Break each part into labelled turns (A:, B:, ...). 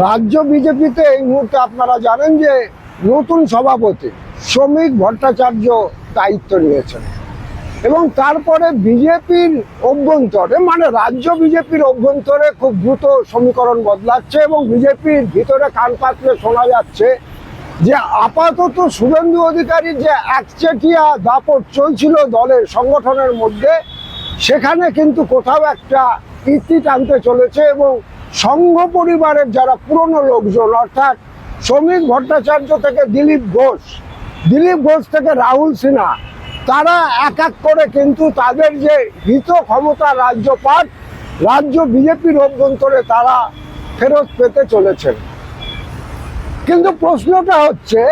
A: রাজ্য বিজেপিতে এই মুহূর্তে আপনারা জানেন যে নতুন সভাপতি শ্রমিক ভট্টাচার্য দায়িত্ব নিয়েছেন। এবং তারপরে বিজেপির অভ্যন্তরে মানে রাজ্য বিজেপির অভ্যন্তরে খুব দ্রুত সমীকরণ বদলাচ্ছে এবং বিজেপির ভিতরে কান পাতলে শোনা যাচ্ছে যে আপাতত শুভেন্দু অধিকারীর যে একচেটিয়া দাপট চলছিল দলের সংগঠনের মধ্যে, সেখানে কিন্তু কোথাও একটা ইতি টানতে চলেছে এবং সংঘ পরিবারের যারা পুরনো লোকজন, অর্থাৎ শ্রমিক ভট্টাচার্য থেকে দিলীপ ঘোষ দিলীপ ঘোষ থেকে রাহুল সিনহা, তারা এক এক করে কিন্তু তাদের যে হিত ক্ষমতা রাজ্যপাট রাজ্য বিজেপির অভ্যন্তরে তারা ফেরত পেতে চলেছেন। কিন্তু প্রশ্নটা হচ্ছে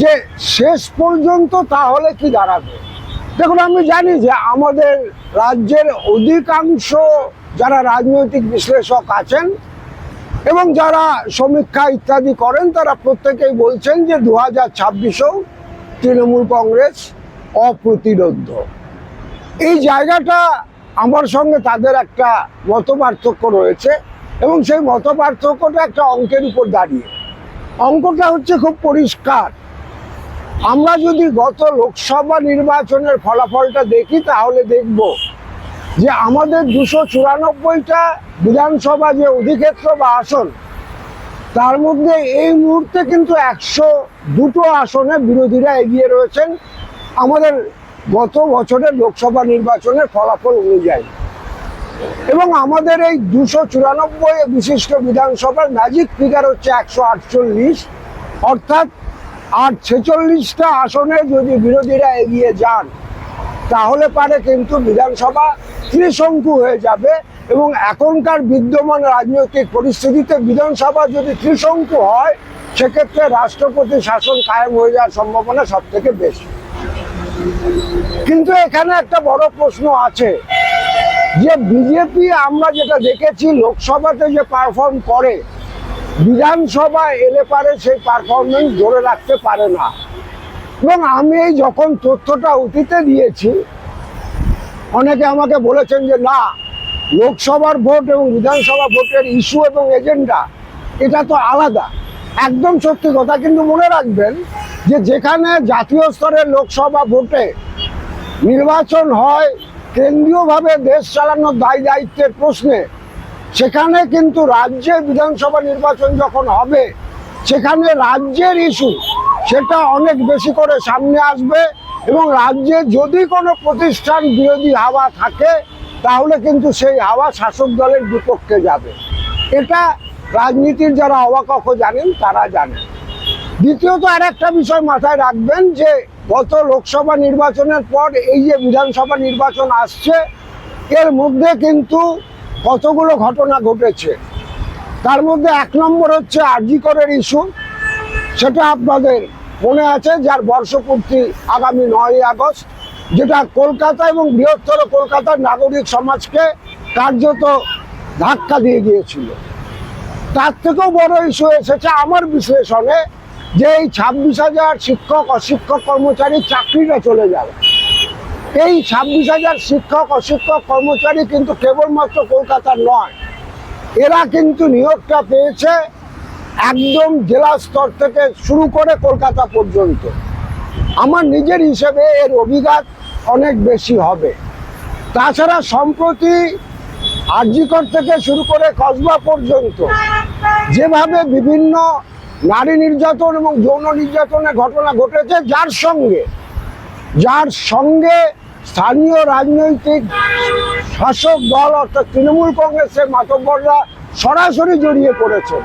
A: যে শেষ পর্যন্ত তাহলে কি দাঁড়াবে? দেখুন, আমি জানি যে আমাদের রাজ্যের অধিকাংশ যারা রাজনৈতিক বিশ্লেষক আছেন এবং যারা সমীক্ষা ইত্যাদি করেন, তারা প্রত্যেকেই বলছেন যে দু হাজার ছাব্বিশেও তৃণমূল কংগ্রেস অপ্রতিরোধ এই জায়গাটা আমার সঙ্গে তাদের একটা মত পার্থক্য রয়েছে এবং সেই মত পার্থক্যটা একটা অঙ্কের উপর দাঁড়িয়ে। অঙ্কটা হচ্ছে খুব পরিষ্কার। আমরা যদি গত লোকসভা নির্বাচনের ফলাফলটা দেখি, তাহলে দেখব যে আমাদের দুশো চুরানব্বইটা বিধানসভা যে অধিক্ষেত্র বা আসন, তার মধ্যে এই মুহূর্তে কিন্তু একশো দুটো আসনে বিরোধীরা এগিয়ে রয়েছেন আমাদের গত বছরের লোকসভা নির্বাচনের ফলাফল অনুযায়ী। এবং আমাদের এই দুশো চুরানব্বই বিশিষ্ট বিধানসভার ম্যাজিক ফিগার হচ্ছে একশো আটচল্লিশ, অর্থাৎ আর ছেচল্লিশটা আসনে যদি বিরোধীরা এগিয়ে যান তাহলে পারে কিন্তু বিধানসভা ত্রিশঙ্কু হয়ে যাবে এবং এখনকার বিদ্যমান রাজনৈতিক পরিস্থিতিতে বিধানসভা যদি ত্রিশঙ্কু হয়, সেক্ষেত্রে রাষ্ট্রপতি শাসন কায়েম হয়ে যাওয়ার সম্ভাবনা সব থেকে বেশি। কিন্তু এখানে একটা বড় প্রশ্ন আছে যে বিজেপি আমরা যেটা দেখেছি, লোকসভাতে যে পারফর্ম করে, বিধানসভা এলে পারে সেই পারফরমেন্স ধরে রাখতে পারে না। এবং আমি যখন তথ্যটা অতীতে দিয়েছি, অনেকে আমাকে বলেছেন যে, না, লোকসভার ভোট এবং বিধানসভা ভোটের ইস্যু এবং এজেন্ডা এটা তো আলাদা। একদম সত্যি কথা, কিন্তু মনে রাখবেন যে যেখানে জাতীয় স্তরের লোকসভা ভোটে নির্বাচন হয়, কেন্দ্রীয়ভাবে দেশ চালানোর দায় দায়িত্বের প্রশ্নে, সেখানে কিন্তু রাজ্যে বিধানসভা নির্বাচন যখন হবে, সেখানে রাজ্যের ইস্যু সেটা অনেক বেশি করে সামনে আসবে এবং রাজ্যে যদি কোনো প্রতিষ্ঠান বিরোধী হাওয়া থাকে, তাহলে কিন্তু সেই হাওয়া শাসক দলের বিপক্ষে যাবে। এটা রাজনীতির যারা অবাকক্ষ জানেন, তারা জানেন দ্বিতীয়ত আর একটা বিষয় মাথায় রাখবেন যে, গত লোকসভা নির্বাচনের পর এই যে বিধানসভা নির্বাচন আসছে, এর মধ্যে কিন্তু কতগুলো ঘটনা ঘটেছে? তার মধ্যে এক নম্বর হচ্ছে আরজিকরের ইস্যু সেটা আপনাদের মনে আছে যার বর্ষপূর্তি আগামী নয় আগস্ট, যেটা কলকাতা এবং বৃহত্তর কলকাতার নাগরিক সমাজকে কার্যত ধাক্কা দিয়ে গিয়েছিল তার থেকেও বড় ইস্যু এসেছে আমার বিশ্লেষণে যে এই ছাব্বিশ হাজার শিক্ষক, অশিক্ষক কর্মচারী চাকরিটা চলে যাবে। এই ছাব্বিশ হাজার শিক্ষক, অশিক্ষক কর্মচারী কিন্তু কেবলমাত্র কলকাতার নয়, এরা কিন্তু নিয়োগটা পেয়েছে একদম জেলা স্তর থেকে শুরু করে কলকাতা পর্যন্ত। আমার নিজের হিসেবে এর অভিঘাত অনেক বেশি হবে। তাছাড়া সম্প্রতি আরজিকর থেকে শুরু করে কসবা পর্যন্ত যেভাবে বিভিন্ন নারী নির্যাতন এবং যৌন নির্যাতনের ঘটনা ঘটেছে, যার সঙ্গে যার সঙ্গে স্থানীয় রাজনৈতিক শাসক দল অর্থাৎ তৃণমূল কংগ্রেসের মাতব্বররা সরাসরি জড়িয়ে পড়েছে।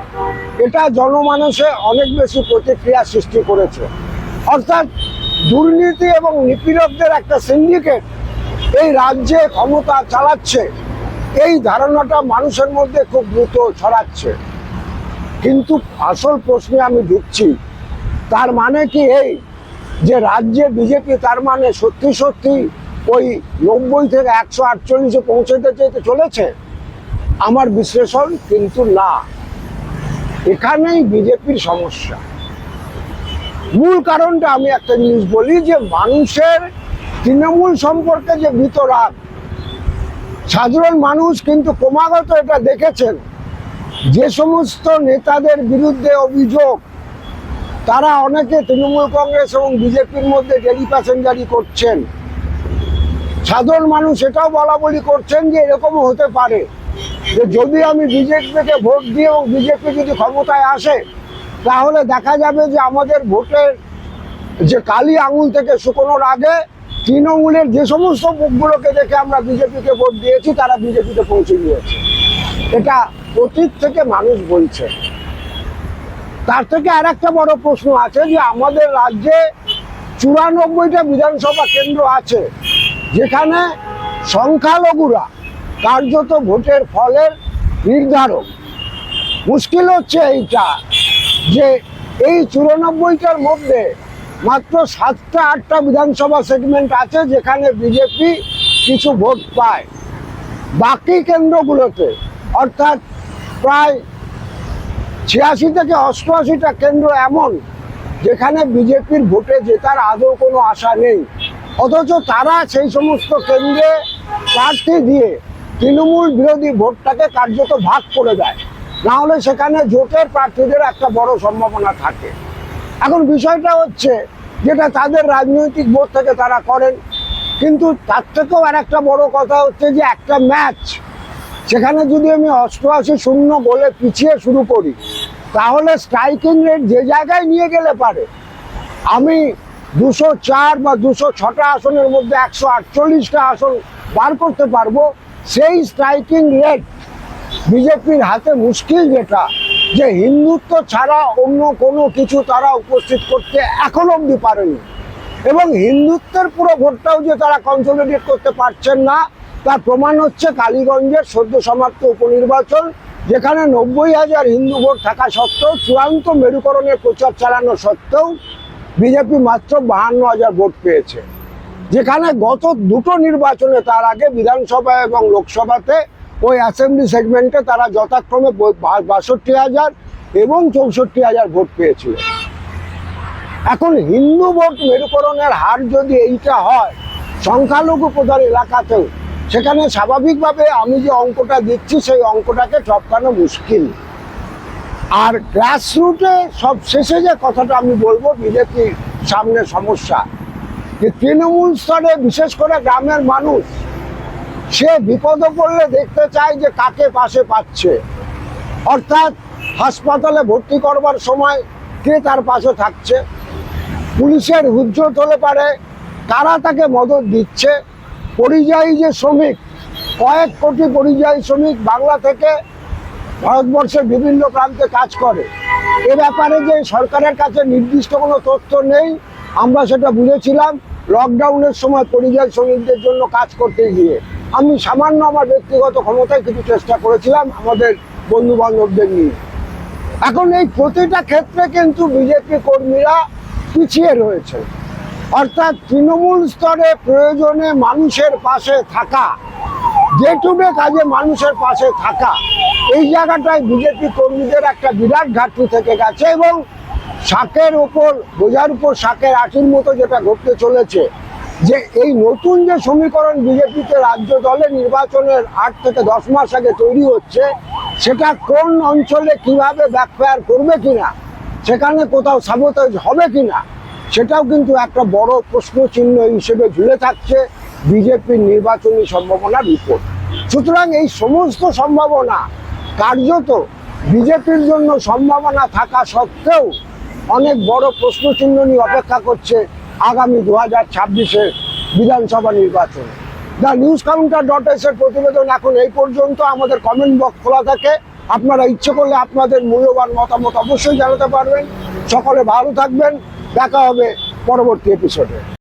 A: এটা জনমানসে অনেক বেশি প্রতিক্রিয়া সৃষ্টি করেছে। অর্থাৎ দুর্নীতি এবং নিপীড়কদের একটা সিন্ডিকেট এই রাজ্যে ক্ষমতা চালাচ্ছে, এই ধারণাটা মানুষের মধ্যে খুব দ্রুত ছড়াচ্ছে। কিন্তু আসল প্রশ্নে আমি ঢুকছি, তার মানে কি এই যে রাজ্যে বিজেপি তার মানে সত্যি সত্যি ওই নব্বই থেকে একশো আটচল্লিশে পৌঁছতে যেতে চলেছে? আমার বিশ্লেষণ কিন্তু না। এখানেই বিজেপির সমস্যা। মূল কারণটা আমি একটা জিনিস বলি যে, মানুষের তৃণমূল সম্পর্কে যে বিতরাগ সাধারণ মানুষ কিন্তু ক্রমাগত এটা দেখেছেন। যে সমস্ত নেতাদের বিরুদ্ধে অভিযোগ, তারা অনেকে তৃণমূল কংগ্রেস এবং বিজেপির মধ্যে ডেলি প্যাসেঞ্জারি করছেন। সাধারণ মানুষ এটাও বলা বলি করছেন যে, এরকমও হতে পারে। যে যদি আমি বিজেপিকে ভোট দিই এবং বিজেপি যদি ক্ষমতায় আসে, তাহলে দেখা যাবে যে আমাদের ভোটের যে কালি আঙুল থেকে শুকোনোর আগে তৃণমূলের যে সমস্ত মুখগুলোকে দেখে আমরা বিজেপিকে ভোট দিয়েছি, তারা বিজেপিতে পৌঁছে দিয়েছে এটা অতীত থেকে মানুষ বলছে। তার থেকে আর একটা বড় প্রশ্ন আছে যে আমাদের রাজ্যে চুরানব্বইটা বিধানসভা কেন্দ্র আছে, যেখানে সংখ্যালঘুরা কার্যত ভোটের ফলের নির্ধারক। মুশকিল হচ্ছে এইটা যে এই চুরানব্বইটার মধ্যে মাত্র সাতটা, আটটা বিধানসভা সেগমেন্ট আছে যেখানে বিজেপি কিছু ভোট পায়। বাকি কেন্দ্রগুলোতে, অর্থাৎ প্রায় ছিয়াশি থেকে অষ্টআশিটা কেন্দ্র এমন যেখানে বিজেপির ভোটে জেতার আদৌ কোনো আশা নেই। অথচ তারা সেই সমস্ত কেন্দ্রে প্রার্থী দিয়ে তৃণমূল বিরোধী ভোটটাকে কার্যত ভাগ করে দেয়। না হলে সেখানে জোটের প্রার্থীদের একটা বড় সম্ভাবনা থাকে। এখন বিষয়টা হচ্ছে যেটা তাদের রাজনৈতিক বোধ থেকে তারা করেন, কিন্তু তার থেকেও আর একটা বড় কথা হচ্ছে যে একটা ম্যাচ, সেখানে যদি আমি অষ্টআশি শূন্য গোলে পিছিয়ে শুরু করি, তাহলে স্ট্রাইকিং রেট যে জায়গায় নিয়ে গেলে পারে। আমি দুশো চার বা দুশো ছটা আসনের মধ্যে একশো আটচল্লিশটা আসন বার করতে পারব সেই স্ট্রাইকিং রেট বিজেপির হাতে মুশকিল যেটা, যে হিন্দুত্ব ছাড়া অন্য কোনো কিছু তারা উপস্থিত করতে এখন অবধি পারেনি। এবং হিন্দুত্বের পুরো ভোটটাও যে তারা কনসলিডেট করতে পারছেন না, তার প্রমাণ হচ্ছে কালীগঞ্জের সদ্য সমাপ্ত উপনির্বাচন, যেখানে নব্বই হাজার হিন্দু ভোট থাকা সত্ত্বেও চূড়ান্ত মেরুকরণের প্রচার চালানো সত্ত্বেও বিজেপি মাত্র বাহান্ন হাজার ভোট পেয়েছে। যেখানে গত দুটো নির্বাচনে তার আগে বিধানসভা এবং লোকসভাতে ওই অ্যাসেম্বলি সেগমেন্টে তারা যথাক্রমে বাষট্টি হাজার এবং চৌষট্টি হাজার ভোট পেয়েছিল। এখন হিন্দু ভোট মেরুকরণের হার যদি এইটা হয়, সংখ্যালঘু প্রধান এলাকাতেও, সেখানে স্বাভাবিকভাবে আমি যে অঙ্কটা দিচ্ছি, সেই অঙ্কটাকে টপকানো মুশকিল। আর গ্রাসরুটে সব শেষে যে কথাটা আমি বলব, বিজেপির সামনে সমস্যা। যে তৃণমূল স্তরে বিশেষ করে গ্রামের মানুষ, সে বিপদে পড়লে দেখতে চায় যে কাকে পাশে পাচ্ছে। অর্থাৎ হাসপাতালে ভর্তি করবার সময় কে তার পাশে থাকছে? পুলিশের হুজ্জত হলে পারে, কারা তাকে মদত দিচ্ছে? পরিযায়ী যে শ্রমিক, কয়েক কোটি পরিযায়ী শ্রমিক বাংলা থেকে ভারতবর্ষের বিভিন্ন প্রান্তে কাজ করে। এ ব্যাপারে যে সরকারের কাছে নির্দিষ্ট কোনো তথ্য নেই আমরা সেটা বুঝেছিলাম। লকডাউনের সময় পরিযায়ী শ্রমিকদের জন্য কাজ করতে গিয়ে। আমি সামান্য আমার ব্যক্তিগত ক্ষমতায় কিছু চেষ্টা করেছিলাম আমাদের বন্ধু বান্ধবদের নিয়ে। এখন এই প্রতিটা ক্ষেত্রে কিন্তু বিজেপি কর্মীরা পিছিয়ে রয়েছে। অর্থাৎ তৃণমূল স্তরে প্রয়োজনে মানুষের পাশে থাকা, যেটুকু কাজে মানুষের পাশে থাকা, এই জায়গাটায় বিজেপি কর্মীদের একটা বিরাট ঘাটতি থেকে গেছে এবং শাকের ওপর বোঝার উপর শাকের আটির মতো যেটা ঘটতে চলেছে, যে এই নতুন যে সমীকরণ বিজেপিতে রাজ্য দলে নির্বাচনের আট থেকে দশ মাস আগে তৈরি হচ্ছে, সেটা কোন অঞ্চলে কীভাবে ব্যাকফায়ার করবে কিনা, সেখানে কোথাও সাবোতাজ হবে কিনা, সেটাও কিন্তু একটা বড় প্রশ্ন চিহ্ন হিসেবে ঝুলে থাকছে বিজেপির নির্বাচনী সম্ভাবনার উপর। সুতরাং এই সমস্ত সম্ভাবনা কার্যত বিজেপির জন্য সম্ভাবনা থাকা সত্ত্বেও অনেক বড় প্রশ্ন চিহ্ন নিয়ে অপেক্ষা করছে আগামী দু হাজার ছাব্বিশের বিধানসভা নির্বাচন। The news counter dot S এর প্রতিবেদন এখন এই পর্যন্ত। আমাদের কমেন্ট বক্স খোলা থাকে। আপনারা ইচ্ছে করলে আপনাদের মূল্যবান মতামত অবশ্যই জানাতে পারবেন। সকলে ভালো থাকবেন। দেখা হবে পরবর্তী এপিসোডে